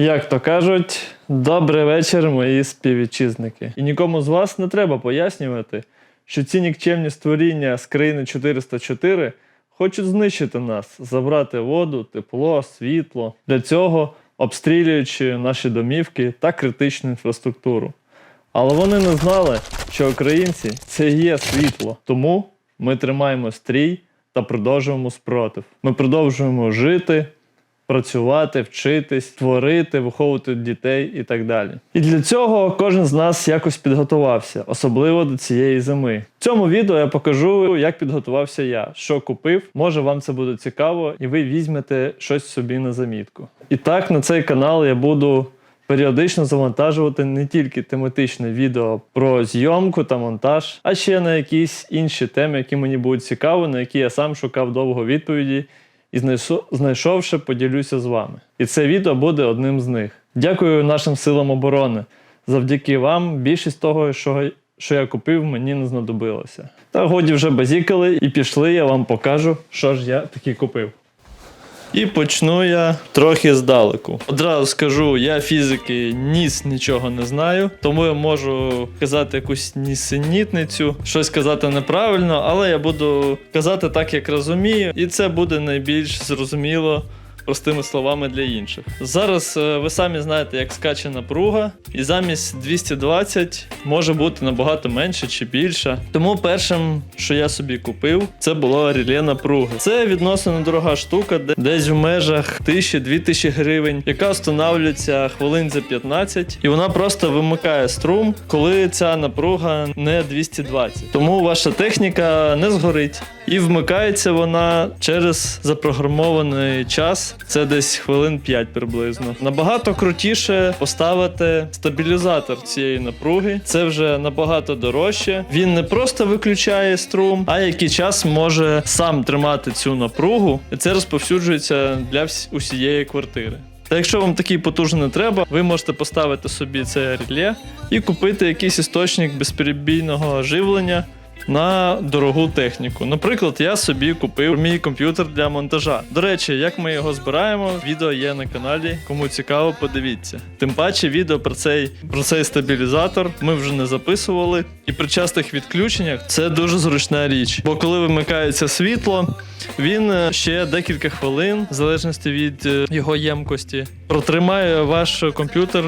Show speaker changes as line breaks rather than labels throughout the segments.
Як то кажуть, добрий вечір, мої співвітчизники. І нікому з вас не треба пояснювати, що ці нікчемні створіння з країни 404 хочуть знищити нас, забрати воду, тепло, світло. Для цього обстрілюючи наші домівки та критичну інфраструктуру. Але вони не знали, що українці це є світло. Тому ми тримаємо стрій та продовжуємо спротив. Ми продовжуємо жити, працювати, вчитись, творити, виховувати дітей і так далі. І для цього кожен з нас якось підготувався, особливо до цієї зими. В цьому відео я покажу, як підготувався я, що купив. Може вам це буде цікаво, і ви візьмете щось собі на замітку. І так на цей канал я буду. Періодично завантажувати не тільки тематичне відео про зйомку та монтаж, а ще на якісь інші теми, які мені будуть цікаві, на які я сам шукав довго відповіді і знайшов- знайшовши, поділюся з вами. І це відео буде одним з них. Дякую нашим силам оборони. Завдяки вам більшість того, що, що я купив, мені не знадобилося. Та годі вже базікали і пішли, я вам покажу, що ж я таки купив. І почну я трохи здалеку. Одразу скажу, я фізики ніс нічого не знаю, тому я можу казати якусь нісенітницю, щось казати неправильно, але я буду казати так, як розумію, і це буде найбільш зрозуміло. Простими словами для інших. Зараз е, ви самі знаєте, як скаче напруга, і замість 220 може бути набагато менше чи більше. Тому першим, що я собі купив, це було реле напруги. Це відносно недорога штука, де- десь в межах 1000-2000 гривень, яка встановлюється хвилин за 15, і вона просто вимикає струм, коли ця напруга не 220. Тому ваша техніка не згорить. І вмикається вона через запрограмований час. Це десь хвилин 5 приблизно. Набагато крутіше поставити стабілізатор цієї напруги. Це вже набагато дорожче. Він не просто виключає струм, а який час може сам тримати цю напругу. І це розповсюджується для усієї квартири. Та якщо вам такий потужний не треба, ви можете поставити собі це реле і купити якийсь істочник безперебійного живлення на дорогу техніку. Наприклад, я собі купив мій комп'ютер для монтажа. До речі, як ми його збираємо, відео є на каналі. Кому цікаво, подивіться. Тим паче, відео про цей, про цей стабілізатор ми вже не записували. І при частих відключеннях це дуже зручна річ. Бо коли вимикається світло, він е, ще декілька хвилин, в залежності від е, його ємкості, протримає ваш комп'ютер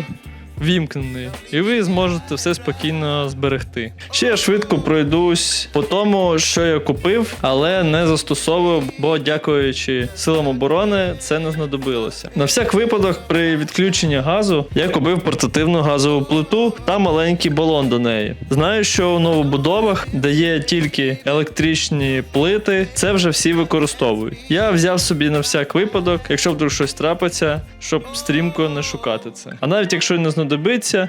вімкнений, і ви зможете все спокійно зберегти. Ще я швидко пройдусь по тому, що я купив, але не застосовував, бо дякуючи силам оборони, це не знадобилося. На всяк випадок, при відключенні газу я купив портативну газову плиту та маленький балон до неї. Знаю, що у новобудовах, де є тільки електричні плити, це вже всі використовують. Я взяв собі на всяк випадок, якщо вдруг щось трапиться, щоб стрімко не шукати це. А навіть якщо не знадобиться,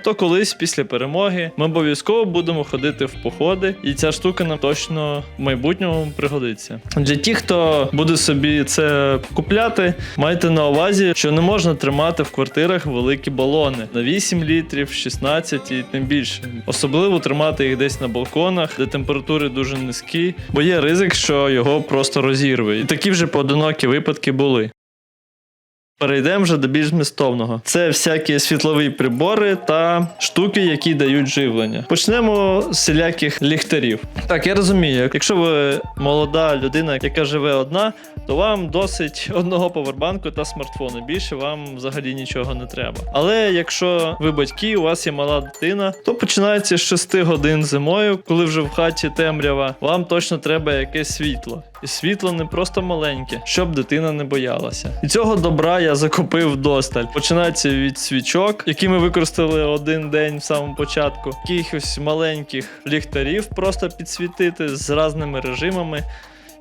то колись після перемоги ми обов'язково будемо ходити в походи, і ця штука нам точно в майбутньому пригодиться. Для тих, хто буде собі це купляти, майте на увазі, що не можна тримати в квартирах великі балони на 8 літрів, 16 і тим більше. Особливо тримати їх десь на балконах, де температури дуже низькі, бо є ризик, що його просто розірве. І такі вже поодинокі випадки були. Перейдемо вже до більш змістовного. Це всякі світлові прибори та штуки, які дають живлення. Почнемо з всіляких ліхтарів. Так, я розумію, якщо ви молода людина, яка живе одна, то вам досить одного повербанку та смартфону. Більше вам взагалі нічого не треба. Але якщо ви батьки, у вас є мала дитина, то починається з 6 годин зимою, коли вже в хаті темрява, вам точно треба якесь світло. І світло не просто маленьке, щоб дитина не боялася. І цього добра я закупив досталь. Починається від свічок, які ми використали один день в самому початку, якихось маленьких ліхтарів просто підсвітити з різними режимами.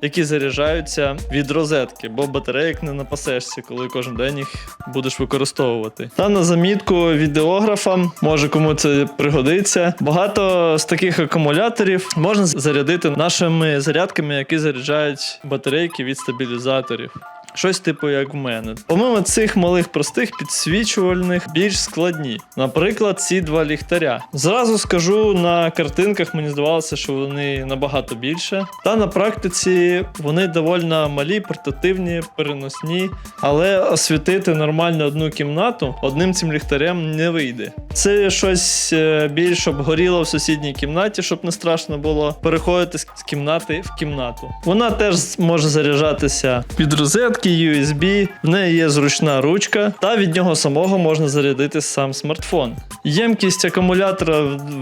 Які заряджаються від розетки, бо батарейок не напасешся, коли кожен день їх будеш використовувати. Та на замітку відеографам, може кому це пригодиться. Багато з таких акумуляторів можна зарядити нашими зарядками, які заряджають батарейки від стабілізаторів. Щось типу як в мене. Помимо цих малих простих підсвічувальних більш складні. Наприклад, ці два ліхтаря. Зразу скажу, на картинках мені здавалося, що вони набагато більше. Та на практиці вони доволі малі, портативні, переносні, але освітити нормально одну кімнату одним цим ліхтарем не вийде. Це щось е, більш обгоріло в сусідній кімнаті, щоб не страшно було переходити з кімнати в кімнату. Вона теж може заряджатися від розетки, USB, в неї є зручна ручка, та від нього самого можна зарядити сам смартфон. Ємкість акумулятора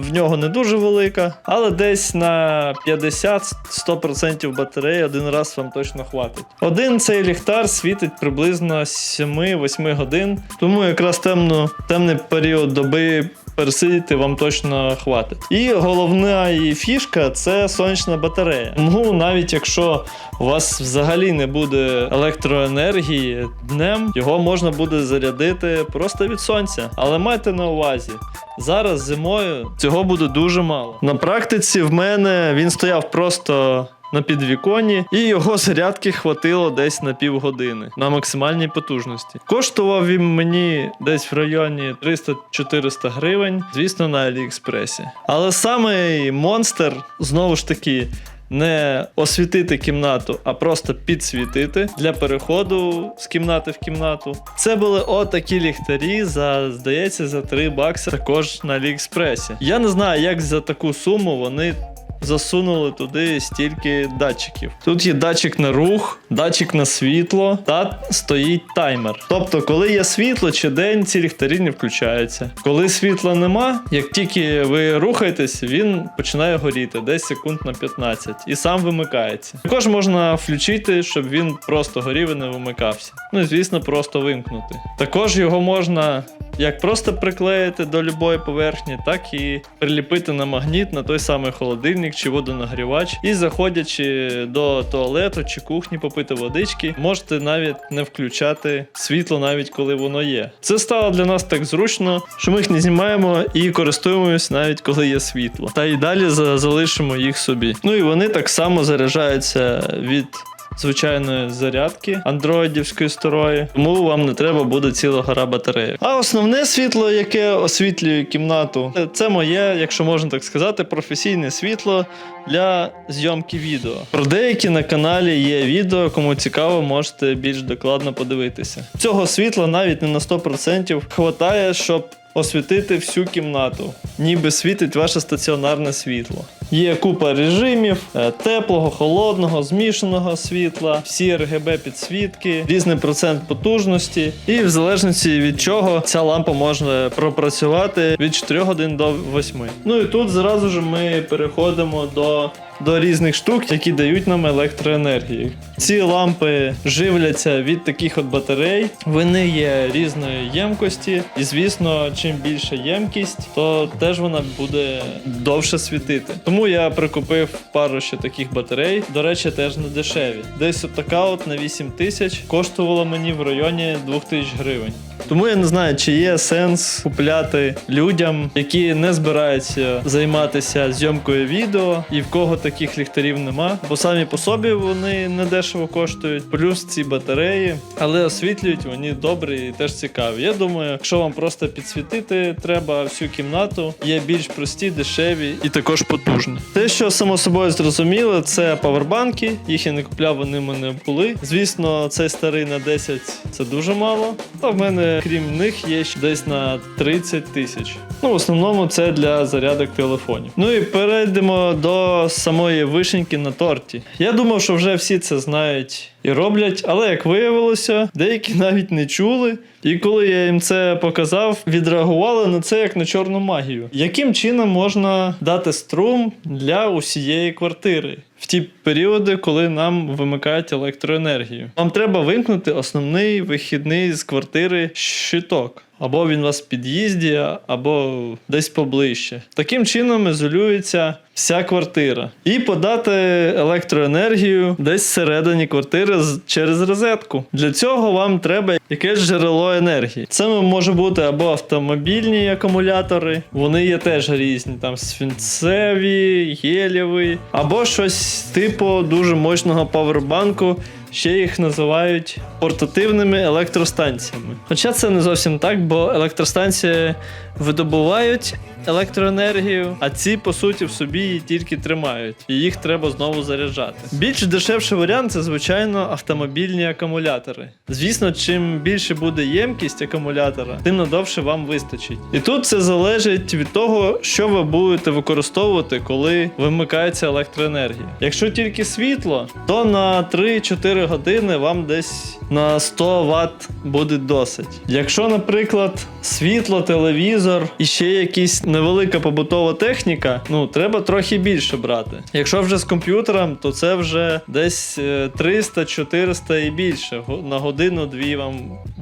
в нього не дуже велика, але десь на 50-100% батареї один раз вам точно хватить. Один цей ліхтар світить приблизно 7-8 годин, тому якраз темно, темний період доби пересидіти вам точно хватить. І головна її фішка це сонячна батарея. Тому навіть якщо у вас взагалі не буде електроенергії днем, його можна буде зарядити просто від сонця. Але майте на увазі. Зараз зимою цього буде дуже мало. На практиці в мене він стояв просто на підвіконні, і його зарядки хватило десь на півгодини на максимальній потужності. Коштував він мені десь в районі 300-400 гривень, звісно, на Аліекспресі. Але саме монстр знову ж таки. Не освітити кімнату, а просто підсвітити для переходу з кімнати в кімнату. Це були отакі ліхтарі за, здається, за 3 бакси також на Аліекспресі. Я не знаю, як за таку суму вони засунули туди стільки датчиків. Тут є датчик на рух, датчик на світло та стоїть таймер. Тобто, коли є світло чи день, ці ліхтарі не включаються. Коли світла нема, як тільки ви рухаєтесь, він починає горіти десь секунд на 15 і сам вимикається. Також можна включити, щоб він просто горів і не вимикався. Ну і звісно, просто вимкнути. Також його можна як просто приклеїти до любої поверхні, так і приліпити на магніт на той самий холодильник чи водонагрівач. І заходячи до туалету чи кухні попити водички, можете навіть не включати світло, навіть коли воно є. Це стало для нас так зручно, що ми їх не знімаємо і користуємось навіть коли є світло. Та й далі залишимо їх собі. Ну і вони так само заряджаються від звичайної зарядки андроїдівської старої, тому вам не треба буде ціла гора батареїв. А основне світло, яке освітлює кімнату, це моє, якщо можна так сказати, професійне світло для зйомки відео. Про деякі на каналі є відео, кому цікаво, можете більш докладно подивитися. Цього світла навіть не на 100% хватає, щоб освітити всю кімнату, ніби світить ваше стаціонарне світло. Є купа режимів: е, теплого, холодного, змішаного світла, всі RGB підсвітки, різний процент потужності, і в залежності від чого ця лампа може пропрацювати від 4 годин до 8. Ну і тут зразу ж ми переходимо до. До різних штук, які дають нам електроенергію. Ці лампи живляться від таких от батарей. Вони є різної ємкості, і звісно, чим більша ємкість, то теж вона буде довше світити. Тому я прикупив пару ще таких батарей. До речі, теж не дешеві. Десь от така от на 8 тисяч коштувала мені в районі 2 тисяч гривень. Тому я не знаю, чи є сенс купляти людям, які не збираються займатися зйомкою відео, і в кого таких ліхтарів нема. Бо самі по собі вони не дешево коштують. Плюс ці батареї, але освітлюють вони добре і теж цікаві. Я думаю, якщо вам просто підсвітити треба всю кімнату, є більш прості, дешеві і також потужні. Те, що само собою зрозуміло, це павербанки. Їх я не купляв, вони в мене були. Звісно, цей старий на 10 це дуже мало. Та в мене, крім них, є ще десь на 30 тисяч. Ну, в основному це для зарядок телефонів. Ну і перейдемо до самої вишеньки на торті. Я думав, що вже всі це знають і роблять, але як виявилося, деякі навіть не чули. І коли я їм це показав, відреагували на це як на чорну магію. Яким чином можна дати струм для усієї квартири? В ті періоди, коли нам вимикають електроенергію, вам треба вимкнути основний вихідний з квартири щиток. Або він у вас в під'їзді, або десь поближче. Таким чином ізолюється вся квартира. І подати електроенергію десь всередині квартири через розетку. Для цього вам треба якесь джерело енергії. Це може бути або автомобільні акумулятори, вони є теж різні, там свинцеві, гелєві, або щось типу дуже мощного павербанку. Ще їх називають
портативними електростанціями. Хоча це не зовсім так, бо електростанції видобувають електроенергію, а ці, по суті, в собі її тільки тримають, і їх треба знову заряджати. Більш дешевший варіант це, звичайно, автомобільні акумулятори. Звісно, чим більше буде ємкість акумулятора, тим надовше вам вистачить. І тут це залежить від того, що ви будете використовувати, коли вимикається електроенергія. Якщо тільки світло, то на 3-4 години вам десь на 100 Вт буде досить. Якщо, наприклад, світло, телевізор і ще якісь невелика побутова техніка, ну треба трохи більше брати. Якщо вже з комп'ютером, то це вже десь е, 300-400 і більше. На годину-дві вам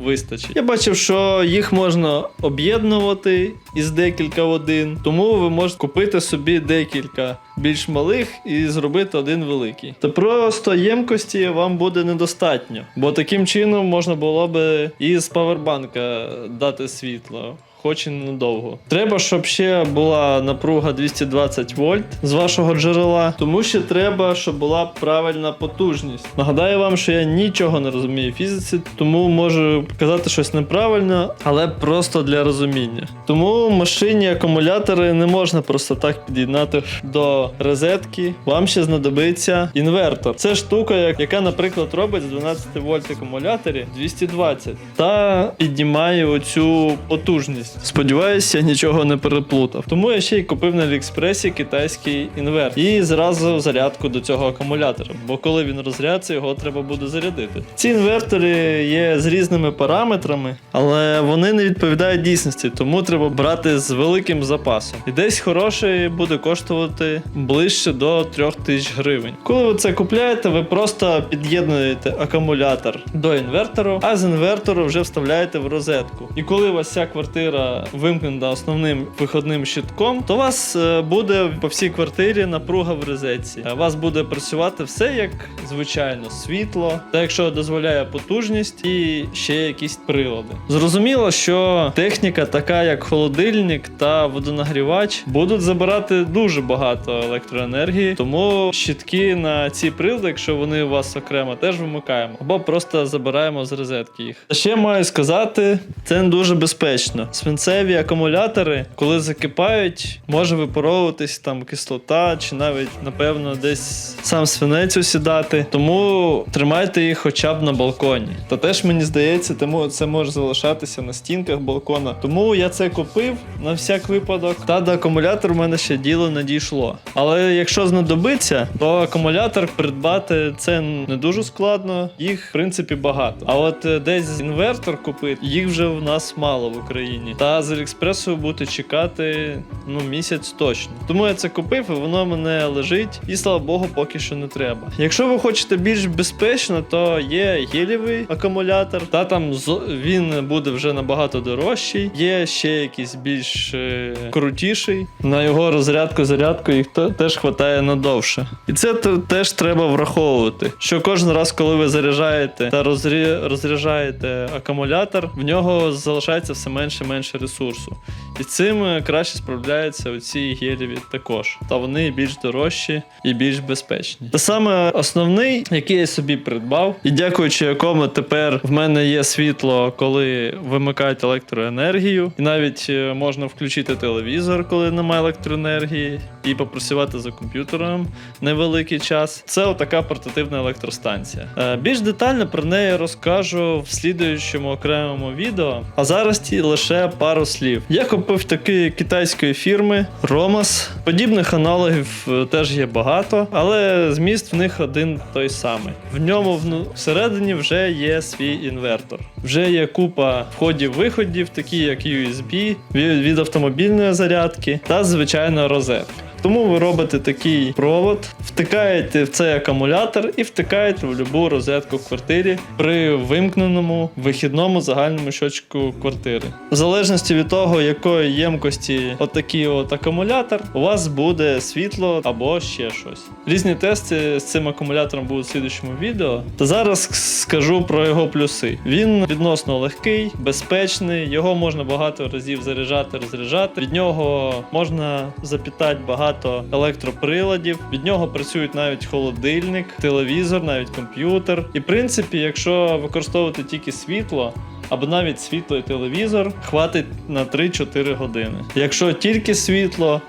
вистачить. Я бачив, що їх можна об'єднувати із декілька один, тому ви можете купити собі декілька більш малих і зробити один великий. Та просто ємкості вам буде недостатньо, бо таким чином можна було би із павербанка дати світло. Хоч і ненадовго. Треба, щоб ще була напруга 220 вольт з вашого джерела, тому що треба, щоб була правильна потужність. Нагадаю вам, що я нічого не розумію в фізиці, тому можу казати щось неправильно, але просто для розуміння. Тому машині акумулятори не можна просто так під'єднати до розетки. Вам ще знадобиться інвертор. Це штука, яка, наприклад, робить з 12 вольт акумуляторі 220 та піднімає оцю потужність. Сподіваюся, я нічого не переплутав. Тому я ще й купив на Аліекспресі китайський інвертор і зразу зарядку до цього акумулятора. Бо коли він розрядиться, його треба буде зарядити. Ці інвертори є з різними параметрами, але вони не відповідають дійсності, тому треба брати з великим запасом. І десь хороший буде коштувати ближче до 3000 гривень. Коли ви це купляєте, ви просто під'єднуєте акумулятор до інвертору, а з інвертору вже вставляєте в розетку. І коли у вас вся квартира вимкнена основним виходним щитком, то у вас е, буде по всій квартирі напруга в розетці. У вас буде працювати все як звичайно, світло, та якщо дозволяє потужність і ще якісь прилади. Зрозуміло, що техніка, така як холодильник та водонагрівач, будуть забирати дуже багато електроенергії, тому щитки на ці прилади, якщо вони у вас окремо, теж вимикаємо або просто забираємо з розетки їх. Ще маю сказати, це не дуже безпечно. Свинцеві акумулятори, коли закипають, може випаровуватись там кислота, чи навіть, напевно, десь сам свинець осідати. Тому тримайте їх хоча б на балконі. Та теж мені здається, тому це може залишатися на стінках балкона. Тому я це купив на всяк випадок. Та до акумулятора в мене ще діло не дійшло. Але якщо знадобиться, то акумулятор придбати це не дуже складно. Їх в принципі багато. А от е, десь інвертор купити, їх вже в нас мало в Україні. Та з Аліекспресу бути чекати ну місяць точно. Тому я це купив, і воно мене лежить, і слава Богу, поки що не треба. Якщо ви хочете більш безпечно, то є гелєвий акумулятор, та там він буде вже набагато дорожчий. Є ще якийсь більш е, крутіший. На його розрядку зарядку їх теж хватає надовше. І це теж треба враховувати. Що кожен раз, коли ви заряджаєте та розрі- розряджаєте акумулятор, в нього залишається все менше і менше ресурсу. І цим е, краще справляються оці гелєві також. Та вони більш дорожчі і більш безпечні. Та саме основний, який я собі придбав, і дякуючи якому тепер в мене є світло, коли вимикають електроенергію, і навіть е, можна включити телевізор, коли немає електроенергії, і попрацювати за комп'ютером невеликий час. Це отака портативна електростанція. Е, Більш детально про неї розкажу в слідуючому окремому відео. А зараз ті лише пару слів. Я купив такі китайської фірми Romas. Подібних аналогів е, теж є багато, але зміст в них один той самий. В ньому всередині вже є свій інвертор. Вже є купа входів-виходів, такі як USB, від автомобільної зарядки та звичайно розетка. Тому ви робите такий провод, втикаєте в цей акумулятор і втикаєте в будь-яку розетку в квартирі при вимкненому вихідному загальному щочку квартири. В залежності від того, якої ємкості отакий от акумулятор, у вас буде світло або ще щось. Різні тести з цим акумулятором будуть в слідчому відео. Та зараз скажу про його плюси. Він відносно легкий, безпечний, його можна багато разів заряджати, розряджати. Від нього можна запітати багато багато електроприладів. Від нього працюють навіть холодильник, телевізор, навіть комп'ютер. І в принципі, якщо використовувати тільки світло. Або навіть світло і телевізор хватить на 3-4 години. Якщо тільки світло,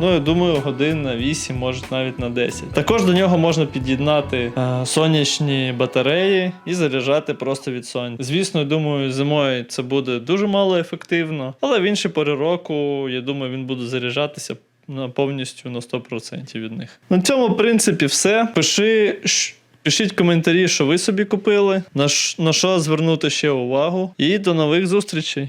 Ну, я думаю, годин на 8, може навіть на 10. Також до нього можна під'єднати е, сонячні батареї і заряджати просто від сонця. Звісно, я думаю, зимою це буде дуже мало ефективно, але в інші пори року, я думаю, він буде заряджатися. На повністю на 100% від них. На цьому, в принципі, все. Пиши, пишіть коментарі, що ви собі купили, на що звернути ще увагу. І до нових зустрічей.